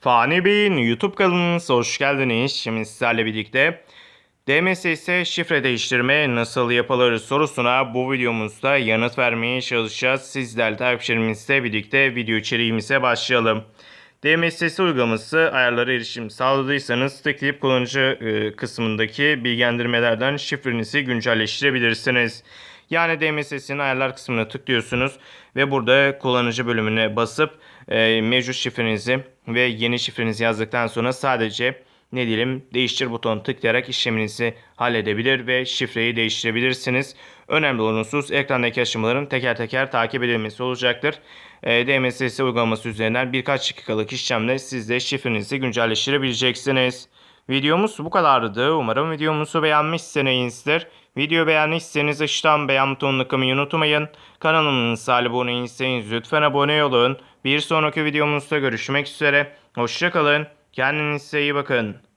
Fani Bey'in YouTube kanalınıza hoş geldiniz. Şimdi sizlerle birlikte DMSS şifre değiştirme nasıl yapılır sorusuna bu videomuzda yanıt vermeye çalışacağız. Sizler takipçilerimizle birlikte video içeriğimize başlayalım. DMSS uygulaması ayarlara erişim sağladıysanız tıklayıp kullanıcı e, kısmındaki bilgilendirmelerden şifrenizi güncelleştirebilirsiniz. Yani DMSS'in ayarlar kısmına tıklıyorsunuz ve burada kullanıcı bölümüne basıp e, mevcut şifrenizi ve yeni şifrenizi yazdıktan sonra sadece ne diyelim değiştir butonuna tıklayarak işleminizi halledebilir ve şifreyi değiştirebilirsiniz. Önemli olan husus ekrandaki aşamaların teker teker takip edilmesi olacaktır. E, DMSS uygulaması üzerinden birkaç dakikalık işlemle siz de şifrenizi güncelleştirebileceksiniz. Videomuz bu kadardı. Umarım videomuzu beğenmişsinizdir. Video beğenmişseniz aşağıdan beğen butonuna kılmayı unutmayın. Kanalımıza abone değilseniz lütfen abone olun. Bir sonraki videomuzda görüşmek üzere. Hoşçakalın. Kendinize iyi bakın.